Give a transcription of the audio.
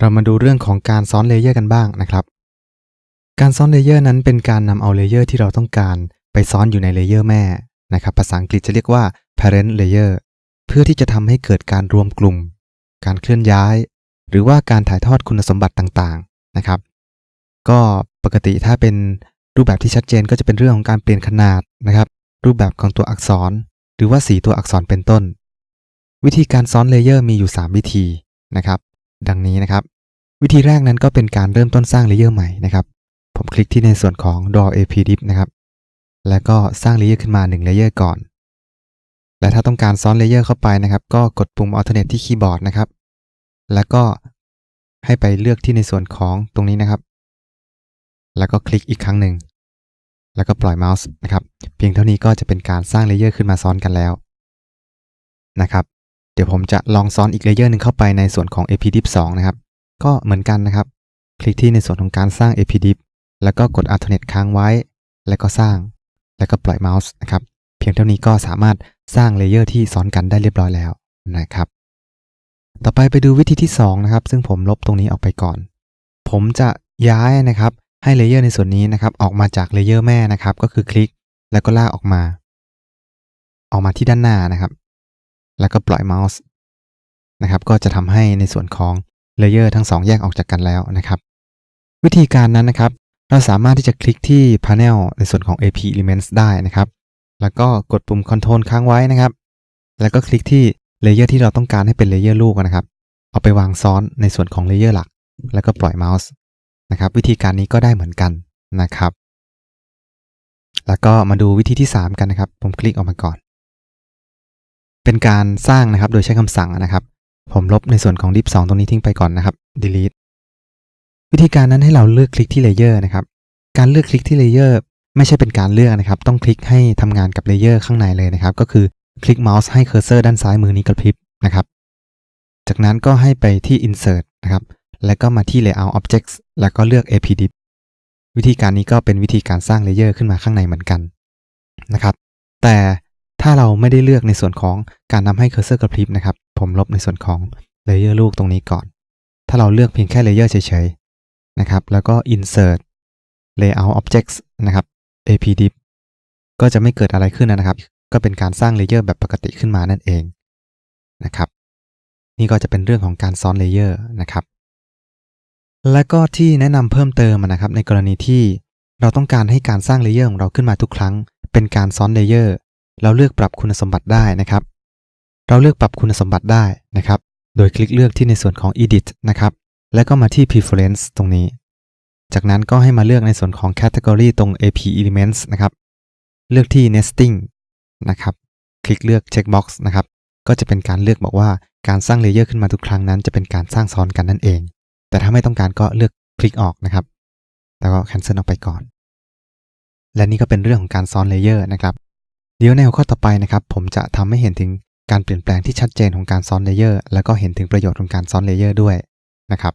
เรามาดูเรื่องของการซ้อนเลเยอร์กันบ้างนะครับ การซ้อนเลเยอร์นั้นเป็นการนำเอาเลเยอร์ที่เราต้องการไปซ้อนอยู่ในเลเยอร์แม่นะครับ ภาษาอังกฤษจะเรียกว่า parent layer เพื่อที่จะทำให้เกิดการรวมกลุ่ม การเคลื่อนย้าย หรือว่าการถ่ายทอดคุณสมบัติต่างๆนะครับ ก็ปกติถ้าเป็นรูปแบบที่ชัดเจนก็จะเป็นเรื่องของการเปลี่ยนขนาดนะครับ รูปแบบของตัวอักษร หรือว่าสีตัวอักษรเป็นต้น วิธีการซ้อนเลเยอร์มีอยู่ 3 วิธีนะครับ ดังนี้นะครับ วิธีแรกนั้นก็เป็นการเริ่มต้นสร้างเลเยอร์ใหม่นะครับ ผมคลิกที่ในส่วนของ Draw AP Div นะครับ แล้วก็สร้างเลเยอร์ขึ้นมา1เลเยอร์ก่อน และถ้าต้องการซ้อนเลเยอร์เข้าไปนะครับ ก็กดปุ่ม Alternate ที่คีย์บอร์ดนะครับ แล้วก็ให้ไปเลือกที่ในส่วนของตรงนี้นะครับ แล้วก็คลิกอีกครั้งหนึ่ง แล้วก็ปล่อยเมาส์นะครับ เพียงเท่านี้ก็จะเป็นการสร้างเลเยอร์ขึ้นมาซ้อนกันแล้วนะครับ เดี๋ยวผมจะลองซ้อนอีกเลเยอร์หนึ่งเข้าไปในส่วนของ AP Div 2นะครับ ก็เหมือนกันนะครับ คลิกที่ในส่วนของการสร้าง AP Div แล้วก็กด Alternate ค้างไว้ แล้วก็สร้าง แล้วก็ปล่อยเมาส์นะครับ เพียงเท่านี้ก็สามารถสร้างเลเยอร์ที่ซ้อนกันได้เรียบร้อยแล้วนะครับ ต่อไปไปดูวิธีที่2นะครับ ซึ่งผมลบตรงนี้ออกไปก่อน ผมจะย้ายนะครับ ให้เลเยอร์ในส่วนนี้นะครับ ออกมาจากเลเยอร์แม่นะครับ ก็คือคลิก แล้วก็ลากออกมา ออกมาที่ด้านหน้านะครับ แล้วก็ปล่อยเมาส์นะครับ ก็จะทำให้ในส่วนของเลเยอร์ทั้ง 2 แยกออกจากกันแล้วนะครับ วิธีการนั้นนะครับ เราสามารถที่จะคลิกที่ Panel ในส่วนของ AP Elements ได้นะครับ แล้วก็กดปุ่ม Control ค้างไว้นะครับ แล้วก็คลิกที่เลเยอร์ที่เราต้องการให้เป็นเลเยอร์ลูกนะครับ เอาไปวางซ้อนในส่วนของเลเยอร์หลัก แล้วก็ปล่อยเมาส์นะครับ วิธีการนี้ก็ได้เหมือนกันนะครับ แล้วก็มาดูวิธีที่ 3 กันนะครับ ผมคลิกออกมาก่อน เป็นการสร้างนะครับโดยใช้คำสั่งนะครับ ผมลบในส่วนของ div 2ตรงนี้ทิ้งไปก่อนนะครับ delete วิธีการนั้นให้เราเลือกคลิกที่เลเยอร์นะครับ การเลือกคลิกที่เลเยอร์ไม่ใช่เป็นการเลือกนะครับ ต้องคลิกให้ทำงานกับเลเยอร์ข้างในเลยนะครับ ก็คือคลิกเมาส์ให้เคอร์เซอร์ด้านซ้ายมือนี้กระพริบนะครับ จากนั้นก็ให้ไปที่ insert นะครับ แล้วก็มาที่ layout objects แล้วก็เลือก AP div วิธีการนี้ก็เป็นวิธีการสร้างเลเยอร์ขึ้นมาข้างในเหมือนกันนะครับ แต่ ถ้าเราไม่ได้เลือกในส่วนของการนำให้เคอร์เซอร์กระพริบนะครับ ผมลบในส่วนของเลเยอร์ลูกตรงนี้ก่อน ถ้าเราเลือกเพียงแค่เลเยอร์เฉยๆนะครับ แล้วก็ insert layout objects นะครับ AP div ก็จะไม่เกิดอะไรขึ้นนะครับ ก็เป็นการสร้างเลเยอร์แบบปกติขึ้นมานั่นเองนะครับ นี่ก็จะเป็นเรื่องของการซ้อนเลเยอร์นะครับ และก็ที่แนะนำเพิ่มเติมนะครับ ในกรณีที่เราต้องการให้การสร้างเลเยอร์ของเราขึ้นมาทุกครั้ง เป็นการซ้อนเลเยอร์ เราเลือกปรับคุณสมบัติได้นะครับ เราเลือกปรับคุณสมบัติได้นะครับ โดยคลิกเลือกที่ในส่วนของ edit นะครับ แล้วก็มาที่ preference ตรงนี้ จากนั้นก็ให้มาเลือกในส่วนของ category ตรง AP elements นะครับ เลือกที่ nesting นะครับ คลิกเลือก checkbox นะครับ ก็จะเป็นการเลือกบอกว่าการสร้างเลเยอร์ขึ้นมาทุกครั้งนั้น จะเป็นการสร้างซ้อนกันนั่นเอง แต่ถ้าไม่ต้องการก็เลือกคลิกออกนะครับ แล้วก็ cancel ออกไปก่อน และนี่ก็เป็นเรื่องของการซ้อนเลเยอร์นะครับ เดี๋ยวในหัวข้อต่อไปนะครับผมจะทำให้เห็นถึงการเปลี่ยนแปลงที่ชัดเจนของการซ้อนเลเยอร์แล้วก็เห็นถึงประโยชน์ของการซ้อนเลเยอร์ด้วยนะครับ